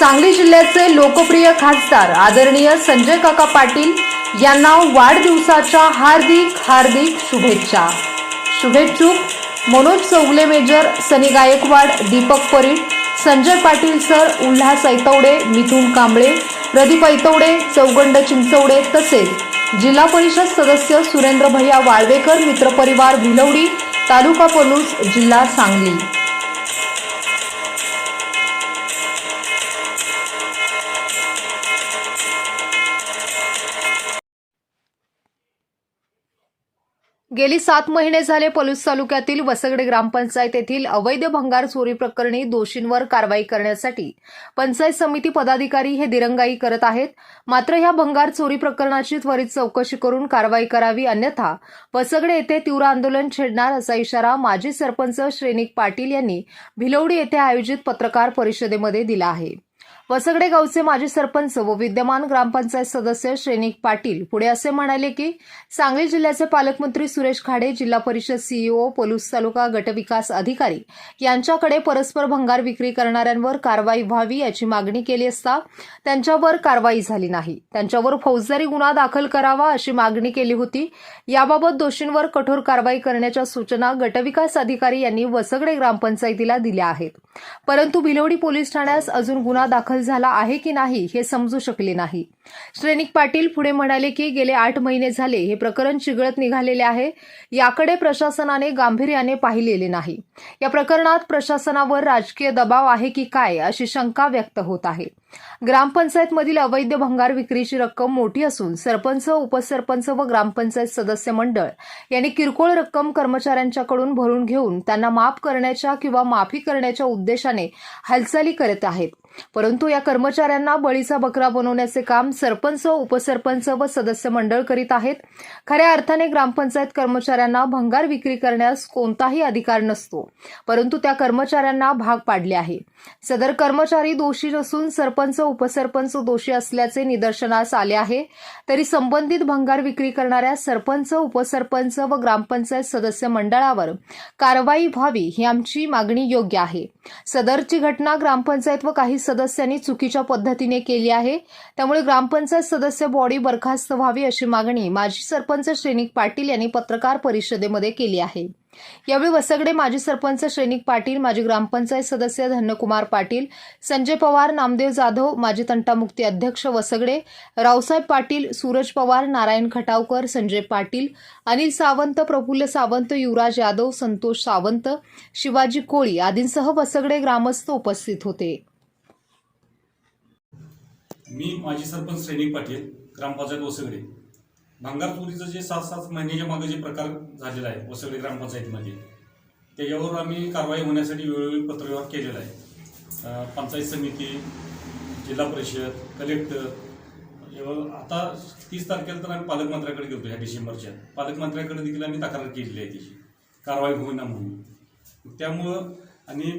सांगली जिल्ह्याचे लोकप्रिय खासदार आदरणीय संजय काका पाटील यांना वाढदिवसाच्या हार्दिक हार्दिक शुभेच्छा. शुभेच्छुक मनोज चौगले मेजर सनी गायकवाड दीपक परीट संजय पाटील सर उल्हास ऐतवडे मिथुन कांबळे प्रदीप ऐतवडे चौगंड चिंचवडे तसेच जिल्हा परिषद सदस्य सुरेंद्र भैया वाळवेकर मित्रपरिवार भिलवडी तालुका पलूस जिल्हा सांगली. गेली सात महिने झाले पलूस तालुक्यातील वसगडे ग्रामपंचायत येथील अवैध भंगार चोरी प्रकरणी दोषींवर कारवाई करण्यासाठी पंचायत समिती पदाधिकारी हे दिरंगाई करत आहेत. मात्र ह्या भंगार चोरी प्रकरणाची त्वरित चौकशी करून कारवाई करावी अन्यथा वसगडे येथे तीव्र आंदोलन छेडणार असा इशारा माजी सरपंच श्रेनिक पाटील यांनी भिलवडी येथे आयोजित पत्रकार परिषदेमध्ये दिला आहे. वसगडे गावचे माजी सरपंच व विद्यमान ग्रामपंचायत सदस्य श्रेनिक पाटील पुढे असे म्हणाले की सांगली जिल्ह्याचे पालकमंत्री सुरेश खाडे जिल्हा परिषद सीईओ पोलूस तालुका गटविकास अधिकारी यांच्याकडे परस्पर भंगार विक्री करणाऱ्यांवर कारवाई व्हावी याची मागणी केली असता त्यांच्यावर कारवाई झाली नाही. त्यांच्यावर फौजदारी गुन्हा दाखल करावा अशी मागणी केली होती. याबाबत दोषींवर कठोर कारवाई करण्याच्या सूचना गटविकास अधिकारी यांनी वसगडे ग्रामपंचायतीला दिल्या आहेत. परंतु भिलवडी पोलीस ठाण्यास अजून गुन्हा दाखल झाला आहे की नाही हे समजू शकले नाही. श्रेनिक पाटील पुढे म्हणाले की गेले आठ महिने झाले हे प्रकरण चिघळत निघालेले आहे. याकडे प्रशासनाने गांभीर्याने पाहिलेले नाही. या प्रकरणात प्रशासनावर राजकीय दबाव आहे की काय अशी शंका व्यक्त होत आहे. ग्रामपंचायतमधील अवैध भंगार विक्रीची रक्कम मोठी असून सरपंच उपसरपंच व ग्रामपंचायत सदस्य मंडळ यांनी किरकोळ रक्कम कर्मचाऱ्यांच्याकडून भरून घेऊन त्यांना माफ करण्याच्या किंवा माफी करण्याच्या उद्देशाने हालचाली करत आहेत. परंतु या कर्मचाऱ्यांना बळीचा बकरा बनवण्याचे काम सरपंच उपसरपंच व सदस्य मंडळ करीत आहेत. खऱ्या अर्थाने ग्रामपंचायत कर्मचाऱ्यांना भंगार विक्री करण्यास कोणताही अधिकार नसतो परंतु त्या कर्मचाऱ्यांना भाग पाडले आहे. सदर कर्मचारी दोषी नसून सरपंच उपसरपंच दोषी असल्याचे निदर्शनास आले आहे. तरी संबंधित भंगार विक्री करणाऱ्या सरपंच उपसरपंच व ग्रामपंचायत सदस्य मंडळावर कारवाई व्हावी ही आमची मागणी योग्य आहे. सदरची घटना ग्रामपंचायत व काही सदस्यांनी चुकीच्या पद्धतीने केली आहे. त्यामुळे ग्रामपंचायत सदस्य बॉडी बरखास्त व्हावी अशी मागणी माजी सरपंच श्रेनिक पाटील यांनी पत्रकार परिषदेमध्ये केली आहे. यावेळी वसगडे माजी सरपंच श्रेनिक पाटील माजी ग्रामपंचायत सदस्य धन्यकुमार पाटील संजय पवार नामदेव जाधव माजी तंटामुक्ती अध्यक्ष वसगडे रावसाहेब पाटील सूरज पवार नारायण खटावकर संजय पाटील अनिल सावंत प्रफुल्ल सावंत युवराज यादव संतोष सावंत शिवाजी कोळी आदींसह वसगडे ग्रामस्थ उपस्थित होते. मी माजी सरपंच सैनिक पाटील ग्रामपंचायत वसगडे भांगार चोरीचं जे सात सात महिन्याच्या मागे जे प्रकार झालेला आहे वसगडे ग्रामपंचायतीमध्ये त्याच्यावर आम्ही कारवाई होण्यासाठी वेळोवेळी पत्रव्यवहार केलेला आहे. पंचायत समिती जिल्हा परिषद कलेक्टर एवढं आता तीस तारखेला तर आम्ही पालकमंत्र्याकडे गेलो ह्या डिसेंबरच्या. पालकमंत्र्याकडे देखील आम्ही तक्रार केलेली आहे त्याची. कारवाई होईना म्हणून. त्यामुळं आणि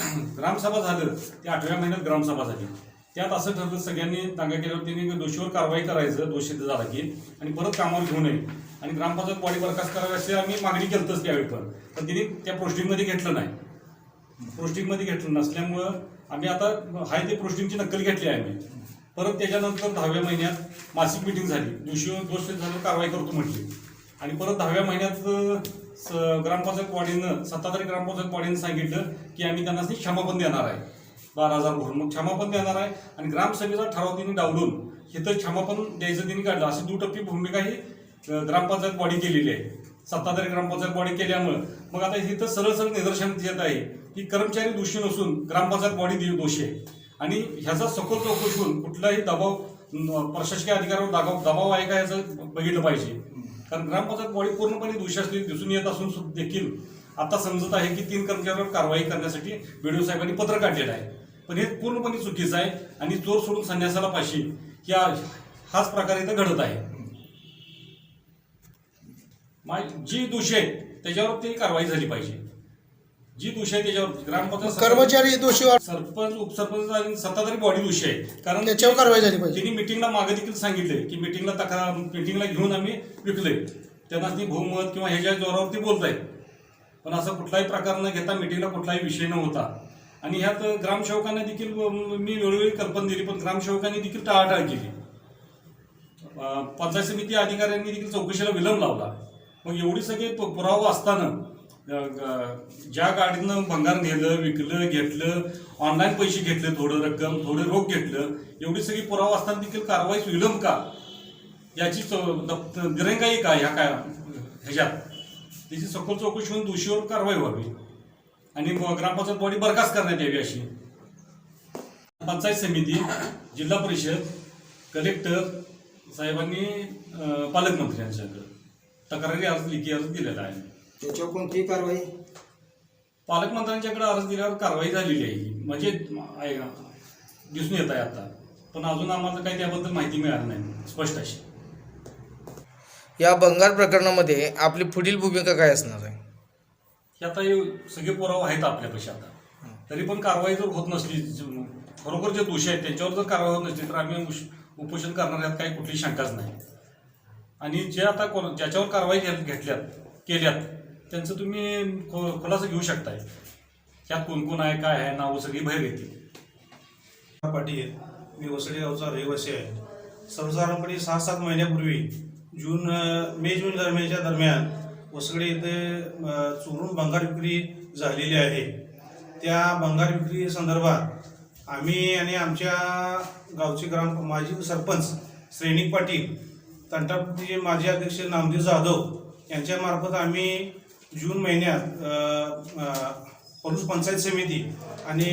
ग्रामसभा झालं ते आठव्या महिन्यात ग्रामसभा झाली. त्यात असं ठरलं सगळ्यांनी दांगा केल्यावर त्यांनी दोषीवर कारवाई करायचं दोषी झाला की आणि परत कामावर घेऊ नये. आणि ग्रामपंचायत बॉडी बरखास्त करावी अशी आम्ही मागणी केलतच त्यावेळी पण. पण तिने त्या पोस्टिंगमध्ये घेतलं नाही. पोस्टिंगमध्ये घेतलं नसल्यामुळं आम्ही आता हाय ते पोस्टिंगची नक्कल घेतली आहे आम्ही. परत त्याच्यानंतर दहाव्या महिन्यात मासिक मिटिंग झाली. दोषी दोष झाल्यावर कारवाई करतो म्हटली. आणि परत दहाव्या महिन्यात स- ग्रामपंचायत बॉडीनं सत्ताधारी ग्रामपंचायत बॉडीनं सांगितलं की आम्ही त्यांना क्षमापण देणार आहे. बारा हजार भरून. मग क्षमापण देणार आहे आणि ग्रामसभेचा ठराव त्यांनी डावलून इथं क्षमापण द्यायचं त्यांनी काढलं. अशी दुटप्पी भूमिका ही ग्रामपंचायत बॉडी केलेली आहे. सत्ताधारी ग्रामपंचायत बॉडी केल्यामुळं. मग आता इथं सरळ सरळ निदर्शन येत आहे की कर्मचारी दोषी नसून ग्रामपंचायत बॉडी दि- दोषी आहे. आणि ह्याचा सखोल चौकशी होऊन कुठलाही दबाव प्रशासकीय अधिकारावर दबाव दबाव आहे का याचं बघितलं पाहिजे. कारण ग्रामपंचायत बॉडी पूर्णपणे दोषी असलेली दिसून येत असून सुद्धा देखील आता समजत आहे की तीन कर्मचाऱ्यांवर कारवाई करण्यासाठी बीडीओ साहेबांनी पत्र काढलेलं आहे. पण हे पूर्णपणे चुकीचं आहे आणि चोर सोडून संन्यासाला पाशी या हाच प्रकार इथं घडत आहे. जी दोषी आहेत त्याच्यावर ती कारवाई झाली पाहिजे. जी दोषी आहे त्याच्यावर ग्रामपंचायत कर्मचारी दोषी सरपंच उपसरपंच आणि सत्ताधारी बॉडी दोषी आहे कारण त्याच्यावर कारवाई झाली पाहिजे. त्यांनी मिटिंगला मागे देखील सांगितले की मिटिंगला तक्रार मिटिंगला घेऊन आम्ही विकले त्यांना ती बहुमत किंवा ह्याच्या जोरावरती बोलतायत. पण असं कुठलाही प्रकार न घेता मिटिंगला कुठलाही विषय न होता. आणि ह्यात ग्रामसेवकांना देखील मी वेळोवेळी कल्पना दिली पण ग्रामसेवकांनी देखील टाळाटाळ केली. पंचायत समिती अधिकाऱ्यांनी देखील चौकशीला विलंब लावला. मग एवढी सगळे पुरावा असताना ग- ज्या गाडीनं भंगार नेलं विकलं घेतलं ऑनलाईन पैसे घेतले थोडं रक्कम थोडं रोख घेतलं एवढी सगळी पुरावा असताना देखील कारवाईस विलंब का? याची चौ- दिरंगाई का ह्या काय ह्याच्यात? त्याची सखोल चौकशी होऊन दोषीवर कारवाई व्हावी. आणि ग्रामपंचायत बॉडी बरखास्त करण्यात यावी अशी. पंचायत समिती जिल्हा परिषद कलेक्टर साहेबांनी पालकमंत्र्यांच्याकडे तक्रारी अर्ज लिखी अर्ज दिलेला आहे. त्याच्यावर कोणतीही कारवाई? पालकमंत्र्यांच्याकडे अर्ज दिल्यावर कारवाई झालेली आहे. म्हणजे दिसून येत आहे आता. पण अजून आम्हाला काही त्याबद्दल माहिती मिळाली नाही. स्पष्ट अशी. या बंगाल प्रकरणामध्ये आपली पुढील भूमिका काय असणार आहे? हे आता हे सगळे पुरावे आहेत आपल्यापाशी आता. तरी पण कारवाई जर होत नसली खरोखर जे दोषी आहेत त्यांच्यावर जर कारवाई होत नसली तर आम्ही उश- उपोषण करणार यात काही कुठली शंकाच नाही. आणि जे आता कोण- ज्याच्यावर कारवाई घेत- घेतल्यात केल्यात त्यांचं तुम्ही खुलासा घेऊ शकताय. त्यात कोण कोण आहे काय आहे नावं सगळी बाहेर येतील. पाटील मी वसई गावचा रहिवासी आहे. सर्वसाधारणपणे सहा सात महिन्यापूर्वी जून मे जून दरम्यानच्या दरम्यान वसगडे येथे चोरून भंगार विक्री झालेली आहे. त्या भंगार विक्री संदर्भात आम्ही आणि आमच्या गावचे ग्राम माजी सरपंच श्रेणिक पाटील तंटापतीचे माजी अध्यक्ष नामदेव जाधव यांच्यामार्फत आम्ही जून महिन्यात पलूस पंचायत समिती आणि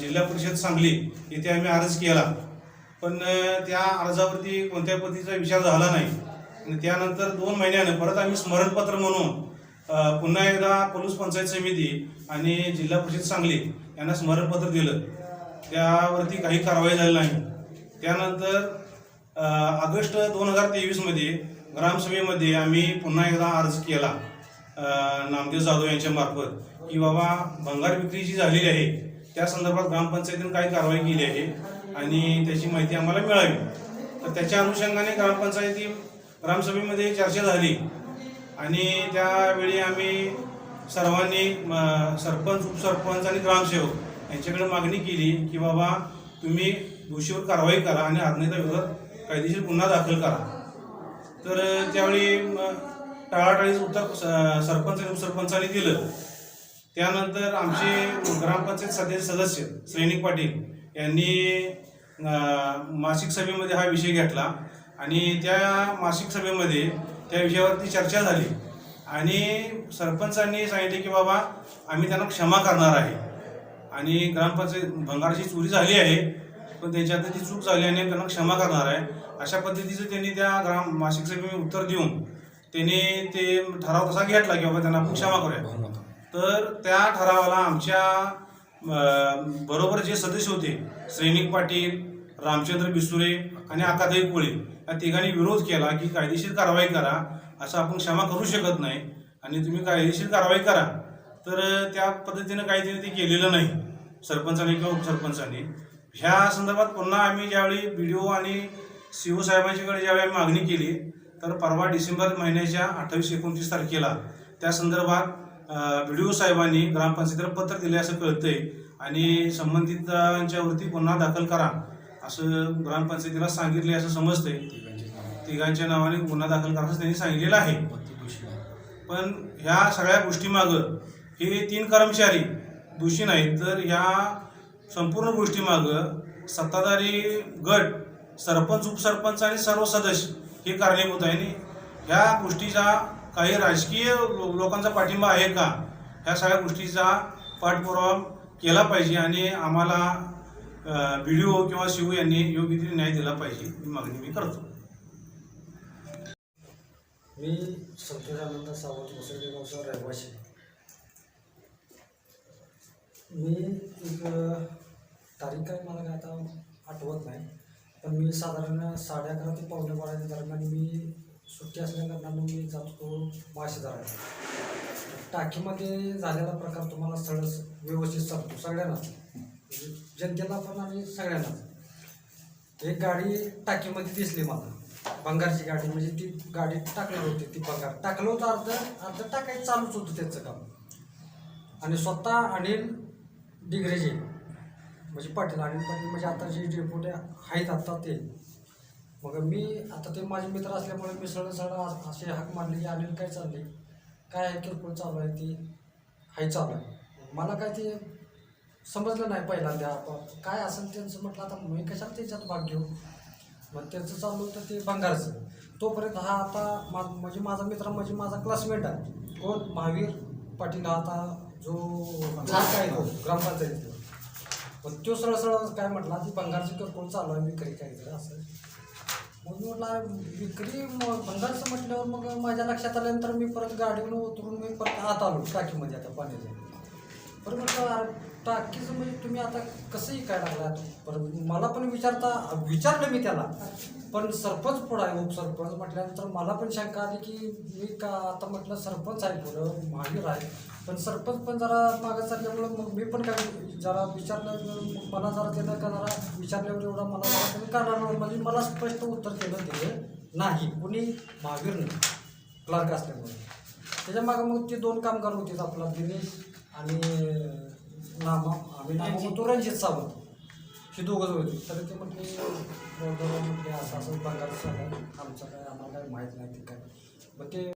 जिल्हा परिषद सांगली येथे आम्ही अर्ज केला. पण त्या अर्जावरती कोणत्या पद्धतीचा विचार झाला नाही. आणि त्यानंतर दोन महिन्यानं परत आम्ही स्मरणपत्र म्हणून पुन्हा एकदा पोलीस पंचायत समिती आणि जिल्हा परिषद सांगली यांना स्मरणपत्र दिलं. त्यावरती काही कारवाई झाली नाही. त्यानंतर ऑगस्ट दोन हजार तेवीसमध्ये ग्रामसभेमध्ये आम्ही पुन्हा एकदा अर्ज केला नामदेव जाधव यांच्या मार्फत की बाबा भंगार विक्री जी झालेली आहे त्या संदर्भात ग्रामपंचायतीने काही कारवाई केली आहे. आणि त्याची माहिती आम्हाला मिळावी. तर त्याच्या अनुषंगाने ग्रामपंचायती ग्रामसभेमध्ये चर्चा झाली. आणि त्यावेळी आम्ही सर्वांनी सरपंच उपसरपंच आणि ग्रामसेवक यांच्याकडे मागणी केली की बाबा तुम्ही दोषीवर कारवाई करा आणि अन्यथा विरोधात कायदेशीर गुन्हा दाखल करा. तर त्यावेळी म, टाळाटाळीचं उत्तर स- सरपंच आणि उपसरपंचांनी दिलं. त्यानंतर आमचे ग्रामपंचायत सदस्य सदस्य सैनिक पाटील यांनी मासिक सभेमध्ये हा विषय घेतला. आणि त्या मासिक सभेमध्ये त्या विषयावरती चर्चा झाली. आणि सरपंचांनी सांगितले की बाबा आम्ही त्यांना क्षमा करणार आहे. आणि ग्रामपंचायत भंगाराची चोरी झाली आहे पण त्यांच्या हातून ती चूक झाली आणि त्यांना क्षमा करणार आहे. अशा पद्धतीचं त्यांनी त्या ग्राम मासिक सभेमध्ये उत्तर देऊन त्यांनी ते ठराव तसा घेतला की बाबा त्यांना आपण क्षमा करूया. तर त्या ठरावाला आमच्या बरोबर जे सदस्य होते सैनिक पाटील रामचंद्र बिसुरे आणि आकाताई कोळी या तिघांनी विरोध केला की कायदेशीर कारवाई करा असं आपण क्षमा करू शकत नाही. आणि तुम्ही कायदेशीर कारवाई करा. तर त्या पद्धतीनं काही ते केलेलं नाही सरपंचाने किंवा उपसरपंचांनी. ह्या संदर्भात पुन्हा आम्ही ज्यावेळी बी डी ओ आणि सी ओ साहेबांच्याकडे ज्यावेळी आम्ही मागणी केली तर परवा डिसेंबर महिन्याच्या अठ्ठावीस एकोणतीस तारखेला त्या संदर्भात बी डी ओ साहेबांनी ग्रामपंचायतीला पत्र दिले असं कळतंय. आणि संबंधितांच्यावरती गुन्हा दाखल करा असं ग्रामपंचायतीला सांगितले असं समजतंय. तिघांच्या नावाने गुन्हा दाखल करा असं त्यांनी सांगितलेलं आहे. पण ह्या सगळ्या गोष्टीमागं हे तीन कर्मचारी दोषी नाहीत. तर ह्या संपूर्ण गोष्टीमागं सत्ताधारी गट सरपंच उपसरपंच आणि सर्व सदस्य हे कारणीभूत आहे. आणि ह्या गोष्टीचा काही राजकीय लो- लोकांचा पाठिंबा आहे का? ह्या सगळ्या गोष्टीचा पाठपुरावा केला पाहिजे आणि आम्हाला बी डी ओ किंवा शिव यांनी योग्य ते न्याय दिला पाहिजे. ही मागणी मी करतो. मी संतोष आनंद सावंत वसई गावचा रहिवासी. मी एक तारीख काय मला काय आता आठवत नाही पण मी साधारण साडे अकरा ते पावणे बाराच्या दरम्यान मी सुट्टी असल्या मी जातो मासे धरायला टाकीमध्ये झालेला प्रकार तुम्हाला स्थळ व्यवस्थित सांगतो. सगळ्यांना म्हणजे जनतेला पण आणि सगळ्यांना एक गाडी टाकीमध्ये दिसली मला. भंगारची गाडी. म्हणजे ती गाडी टाकणार होती ती बंगार. टाकलं होतं अर्ध अर्ध टाकायचं चालूच होतं त्याचं काम. आणि स्वतः अनिल डिग्रेजे. म्हणजे पाटील अनिल पाटील म्हणजे आता जे डेपुटे आहेत आता ते. मग मी आता ते माझे मित्र असल्यामुळे मी सरळ सरळ असे हाक मारले की अनिल काय चालले काय आहे किरकोळ चालू आहे ती? हाय चालू आहे. मला काय ते समजलं नाही पहिल्यांदा. आप- काय असेल त्यांचं म्हटलं आता मी कशाला त्याच्यात भाग घेऊ? मग त्यांचं चालू होतं ते भंगारचं. तोपर्यंत हा आता मा म्हणजे माझा मित्र म्हणजे माझा क्लासमेट आहे. कोण? महावीर पाटील. हा आता जो काय आहे तो ग्रामपंचायतीतला. पण तो सरळ सरळ काय म्हटला ती भंगारची किरकोळ चालू आहे मी विक्री काहीतरी असं. मग मला विक्री म- भंगारचं म्हटल्यावर मग माझ्या लक्षात आल्यानंतर मी परत गाडीवर उतरून मी परत आत आलो टाकीमध्ये आता पाण्याच्या. बरं म्हटलं टाकीच म्हणजे तुम्ही आता कसंही काय लागलात पण मला पण विचारता विचारलं मी त्याला. पण सरपंच पुढं आहे उपसरपंच म्हटल्यानंतर मला पण शंका आली की मी का आता म्हटलं सरपंच आहे पुढं महावीर आहे. पण सरपंच पण जरा मागं चालल्यामुळं मग मी पण काय जरा विचारलं मला जरा त्यानं का जरा विचारल्यावर एवढा मला जरा कमी करणार म्हणजे मला स्पष्ट उत्तर केलं दिलं नाही. कुणी महावीर नाही. क्लार्क असल्यामुळे. त्याच्या मागं मग ते दोन कामगार होते आपला दिनेश आणि नामा आम्ही नामा होतो रणजित सावंत. हे दोघंच होते तर ते म्हटले बरोबर म्हटले असं असं बंगालचं आहे आमचं काय आम्हाला काय माहीत नाही ते काय. मग ते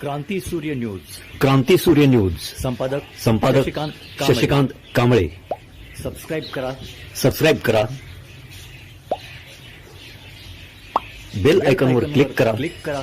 क्रांती सूर्य न्यूज. क्रांती सूर्य न्यूज. संपादक संपादक शशिकांत कांबळे. शशिकांत कांबळे. सबस्क्राईब करा. सबस्क्राईब करा. बेल आयकॉनवर क्लिक करा. क्लिक करा.